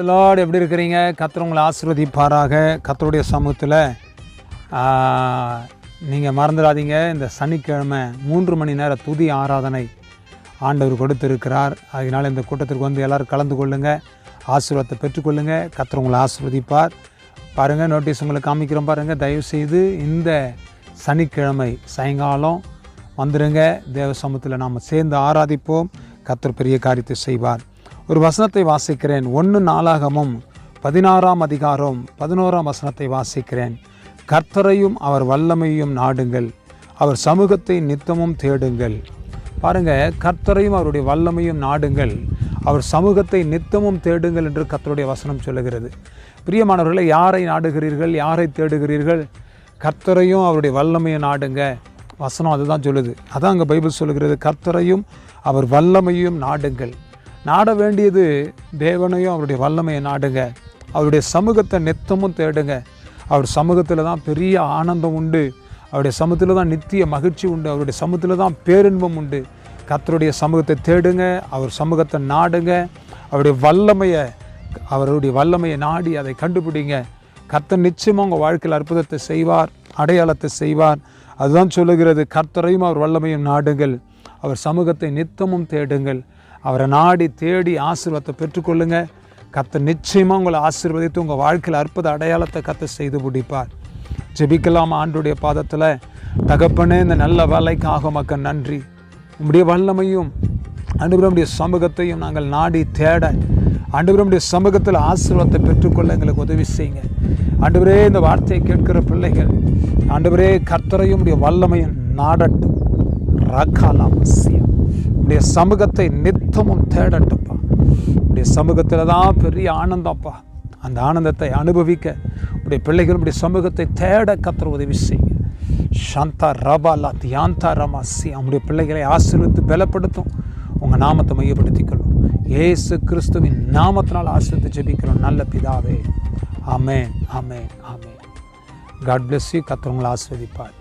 Lord எப்படி இருக்கிறீங்க? கத்தர் உங்களை ஆசீர்வதிப்பாராக. கத்தருடைய சமூகத்தில் நீங்கள் மறந்துடாதீங்க. இந்த சனிக்கிழமை மூன்று மணி நேர துதி ஆராதனை ஆண்டவர் கொடுத்திருக்கிறார். அதனால் இந்த கூட்டத்திற்கு வந்து எல்லோரும் கலந்து கொள்ளுங்கள் ஆசீர்வாதத்தை பெற்றுக்கொள்ளுங்கள் கத்தர் உங்களை ஆசீர்வதிப்பார். பாருங்கள் நோட்டீஸ் உங்களுக்கு காமிக்கிறோம் பாருங்கள் தயவுசெய்து இந்த சனிக்கிழமை சாயங்காலம் வந்துடுங்க தேவ சமூகத்தில் நாம் சேர்ந்து ஆராதிப்போம். கத்தர் பெரிய காரியத்தை செய்வார். ஒரு வசனத்தை வாசிக்கிறேன். ஒன்று நாளாகமும் பதினாறாம் அதிகாரம் பதினோராம் வசனத்தை வாசிக்கிறேன். கர்த்தரையும் அவர் வல்லமையும் நாடுங்கள். அவர் சமூகத்தை நித்தமும் தேடுங்கள். பாருங்கள் கர்த்தரையும் அவருடைய வல்லமையும் நாடுங்கள். அவர் சமூகத்தை நித்தமும் தேடுங்கள் என்று கர்த்தருடைய வசனம் சொல்லுகிறது. பிரியமானவர்களை யாரை நாடுகிறீர்கள் யாரை தேடுகிறீர்கள்? கர்த்தரையும் அவருடைய வல்லமையை நாடுங்க. வசனம் அதுதான் சொல்லுது. அதான் அங்கே பைபிள் சொல்லுகிறது கர்த்தரையும் அவர் வல்லமையும் நாடுங்கள். நாட வேண்டியது தேவனையும் அவருடைய வல்லமையை நாடுங்க. அவருடைய சமூகத்தை நித்தமும் தேடுங்க. அவர் சமூகத்தில் தான் பெரிய ஆனந்தம் உண்டு. அவருடைய சமூகத்தில் தான் நித்திய மகிழ்ச்சி உண்டு. அவருடைய சமூகத்தில் தான் பேரின்பம் உண்டு. கத்தருடைய சமூகத்தை தேடுங்க. அவர் சமூகத்தை நாடுங்க. அவருடைய வல்லமையை அவருடைய வல்லமையை நாடி அதை கண்டுபிடிங்க. கர்த்தர் நிச்சயமாக உங்கள் வாழ்க்கையில் அற்புதத்தை செய்வார் அடையாளத்தை செய்வார். அதுதான் சொல்லுகிறது கர்த்தரையும் அவர் வல்லமையும் நாடுங்கள். அவர் சமூகத்தை நித்தமும் தேடுங்கள். அவரை நாடி தேடி ஆசீர்வாதத்தை பெற்றுக்கொள்ளுங்க. கத்தை நிச்சயமாக உங்களை ஆசீர்வதித்து உங்கள் வாழ்க்கையில் அற்புத அடையாளத்தை கர்த்தர் செய்து பிடிப்பார் ஜெபிக்கலாம் ஆண்டுடைய பாதத்தில். தகப்பனே இந்த நல்ல வேலைக்காக மக்கள் நன்றி. உம்முடைய வல்லமையும் ஆண்டவருடைய சமூகத்தையும் நாங்கள் நாடி தேட. ஆண்டவருடைய சமூகத்தில் ஆசீர்வாதத்தை பெற்றுக்கொள்ள எங்களுக்கு உதவி செய்யுங்க. ஆண்டவரே இந்த வார்த்தையை கேட்கிற பிள்ளைகள் ஆண்டவரே கர்த்தரையும் உடைய வல்லமையும் நாடட்டும். ரகாலாம் அவசியம் உடைய சமூகத்தை நித்தமும் தேடட்டும்ப்பா உடைய சமூகத்தில் தான் பெரிய ஆனந்தம்ப்பா. அந்த ஆனந்தத்தை அனுபவிக்க உடைய பிள்ளைகள் உடைய சமூகத்தை தேட கத்திர உதவி செய்யுங்க. சாந்தா ரபாலா தியாந்தா ரமாசி அவனுடைய பிள்ளைகளை ஆசீர்வித்து பலப்படுத்தும். உங்கள் நாமத்தை மையப்படுத்திக் ஏசு கிறிஸ்துவின் நாமத்தினால் ஆசீர்வித்து ஜெபிக்கிறோம். நல்ல பிதாவே. ஆமே ஆமே ஆமே காட் பிளஸ் யூ கத்திரவங்களை ஆஸ்வதிப்பார்